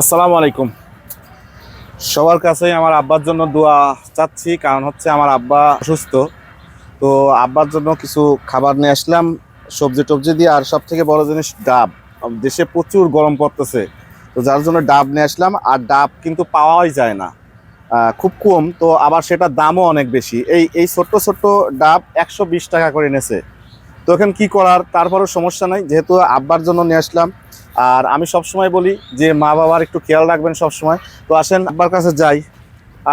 আসসালামু আলাইকুম। সবার কাছেই আমার আব্বার জন্য দোয়া চাচ্ছি, কারণ হচ্ছে আমার আব্বা অসুস্থ। তো আব্বার জন্য কিছু খাবার নিয়ে আসলাম, সবজি টবজি দিয়ে, আর সব থেকে বড় জিনিস ডাব। দেশে প্রচুর গরম পড়তেছে, তো যার জন্য ডাব নিয়ে আসলাম, আর ডাব কিন্তু পাওয়াই যায় না। খুব কম, তো আবার সেটার দামও অনেক বেশি। এই এই ছোট্ট ছোট্ট ডাব একশো বিশ টাকা করে এনেছে। তো এখন কি করার তারপরেও সমস্যা নাই, যেহেতু আব্বার জন্য নিয়ে আসলাম। আর আমি সবসময় বলি যে মা বাবার একটু খেয়াল রাখবেন সবসময়। তো আসেন, আব্বার কাছে যাই।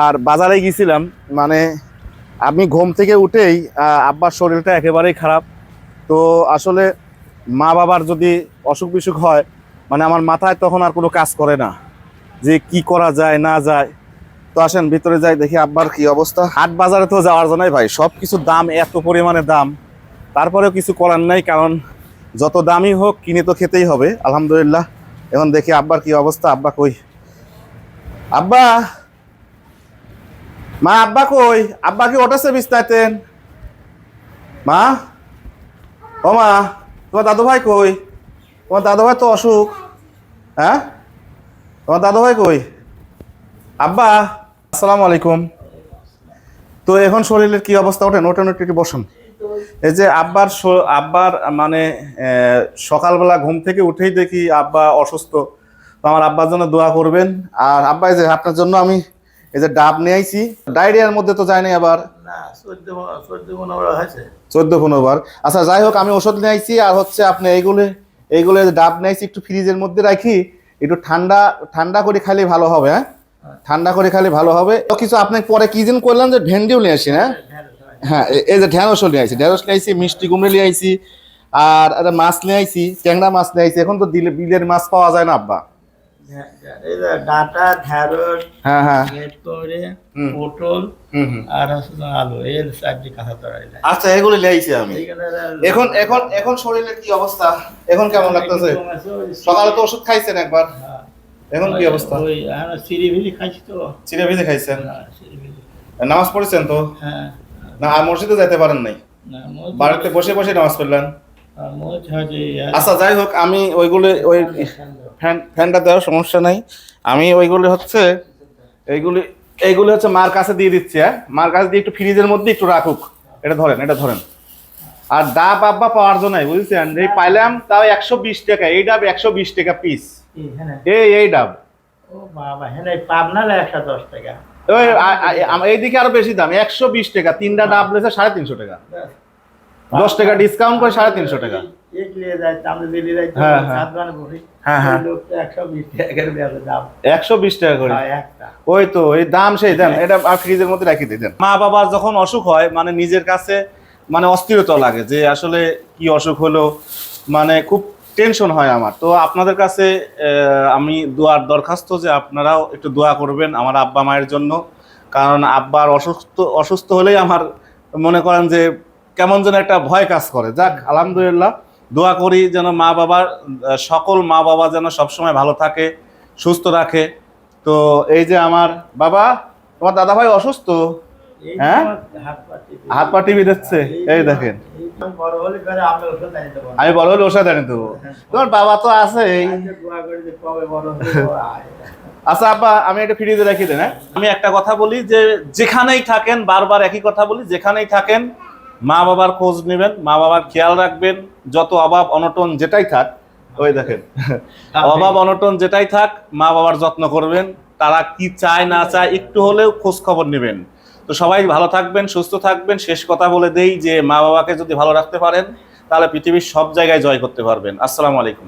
আর বাজারে গিয়েছিলাম মানে আমি ঘুম থেকে উঠেই আব্বার শরীরটা একেবারেই খারাপ। তো আসলে মা বাবার যদি অসুখ বিসুখ হয় মানে আমার মাথায় তখন আর কোনো কাজ করে না, যে কি করা যায়, না যায়। তো আসেন, ভিতরে যাই, দেখি আব্বার কি অবস্থা। হাট বাজারে তো যাওয়ার জন্যই ভাই সব কিছুর দাম এত পরিমাণে দাম। তারপরেও কিছু করার নাই, কারণ যত দামই হোক কিনে তো খেতেই হবে, আলহামদুলিল্লাহ। এখন দেখি আব্বার কি অবস্থা, আব্বা কই? আব্বা! মা, আব্বা কই? আব্বা কি ওটাছে বিস্তাইতেন মা? ও মা, তোমার দাদু ভাই কই? তোমার দাদু ভাই তো অসুখ। হ্যাঁ? তোমার দাদু ভাই কই? আব্বা, আসসালামু আলাইকুম। তো এখন শরীরের কি অবস্থা, ওঠেন ওঠেন, একটু বসুন। এই যে আব্বার আব্বার মানে সকালবেলা ঘুম থেকে উঠেই দেখি আব্বা অসুস্থ। তো আমার আব্বার জন্য দোয়া করবেন। আর আব্বা এই যে আপনার জন্য আমি এই যে ডাব নিয়ে আইছি। ডায়রিয়ার মধ্যে তো যায়নি আবার। চোদ্দ পনেরো হয়েছে। চোদ্দ পনেরো বার আচ্ছা যাই হোক আমি ওষুধ নিয়ে আইছি। আর হচ্ছে আপনি এইগুলো এইগুলো যে ডাব নিয়ে আইছি একটু ফ্রিজের মধ্যে রাখি। একটু ঠান্ডা ঠান্ডা করে খাইলে ভালো হবে হ্যাঁ? ঠান্ডা করে খাইলে ভালো হবে। তো কিছু আপনি পরে কি দিন করলাম যে ভেন্ডিও নিয়ে আসি হ্যাঁ হ্যাঁ এই যে ঢেঁড়সও নিয়ে আইছি। ঢেঁড়স নিয়ে আইছি মিষ্টি কুমড়ে নিয়ে আইছি আর একটা মাছ নিয়ে আইছি ট্যাংরা মাছ নিয়ে আইছি। এখন তো দিলে বিলের মাছ পাওয়া যায় না আব্বা। এই ডাটা ঢ্যাঁড়স হ্যাঁ হ্যাঁ। করে হুম। পটল আর আলু এর চারটি কাঁচা তরকারি। আচ্ছা এগুলো আমি। এখন এখন এখন শরীরের কি অবস্থা? এখন কেমন লাগতেছে? সকালে তো ওষুধ খাইছেন একবার। হ্যাঁ। এখন কি অবস্থা? ওই ভিড়ি খাইছি তো। চিড়ে ভিজে খাইছেন? হ্যাঁ, নামাজ পড়েছেন তো? হ্যাঁ। না আর মসজিদে যেতে পারেন নাই। বাড়িতে বসে বসে নামাজ পড়লেন। হ্যাঁ, আচ্ছা যাই হোক আমি ওইগুলো ওই ফ্যান ফ্যানটা দেওয়ার সমস্যা নাই। আমি ওইগুলো হচ্ছে এইগুলি এইগুলো হচ্ছে মার কাছে দিয়ে দিচ্ছি হ্যাঁ? মার কাছে দিয়ে একটু ফ্রিজের মধ্যে একটু রাখুক। এটা ধরেন এটা ধরেন। আর ডাব আব্বা পাওয়ার জন্য নাই বুঝছেন? এই পাইলাম তাও একশো বিশ টাকা এই ডাব একশো বিশ টাকা পিস এই এই ডাব। ও বাবা হ্যাঁ পাবনালে একশো দশ টাকা। এইদিকে আরও বেশি দাম একশো বিশ টাকা তিনটা ডাব লেছে সাড়ে তিনশো টাকা। দশ টাকা ডিসকাউন্ট করে সাড়ে তিনশো টাকা। হ্যাঁ, হ্যাঁ। হ্যাঁ, একশো বিশ টাকা করে ওই তো এই দাম সেই দেন এটা ফ্রিজের মধ্যে রাখি দিয়ে দেন। মা বাবার যখন অসুখ হয় মানে নিজের কাছে মানে অস্থিরতা লাগে যে আসলে কি অসুখ হলো মানে খুব টেনশন হয় আমার। তো আপনাদের কাছে আমি দোয়ার দরখাস্ত যে আপনারাও একটু দোয়া করবেন আমার আব্বা মায়ের জন্য। কারণ আব্বার অসুস্থ অসুস্থ হলেই আমার মনে করেন যে কেমন যেন একটা ভয় কাজ করে। যাক, আলহামদুলিল্লাহ, দোয়া করি যেন মা বাবার, সকল মা বাবা যেন সবসময় ভালো থাকে, সুস্থ রাখে। তো এই যে আমার বাবা, তোমার দাদা ভাই অসুস্থ? হ্যাঁ? হাত পা টিপে দিচ্ছে? এই দেখেন। আমি বড় হলে ওষুধ এনে দেবো। তোমার বাবা তো আছে ও আয়। আচ্ছা আমি একটা ফ্রিজে রেখে দেন হ্যাঁ? আমি একটা কথা বলি যে যেখানেই থাকেন বারবার একই কথা বলি যেখানেই থাকেন মা বাবার খোঁজ নেবেন মা বাবার খেয়াল রাখবেন যত অভাব অনটন যেটাই থাক ওই দেখেন অভাব অনটন যেটাই থাক মা বাবার যত্ন করবেন তারা কি চায় না চায় একটু হলেও খোঁজ খবর নেবেন। তো সবাই ভালো থাকবেন, সুস্থ থাকবেন। শেষ কথা বলে দেই যে মা বাবাকে যদি ভালো রাখতে পারেন, তাহলে পৃথিবীর সব জায়গায় জয় করতে পারবেন। আসসালামু আলাইকুম।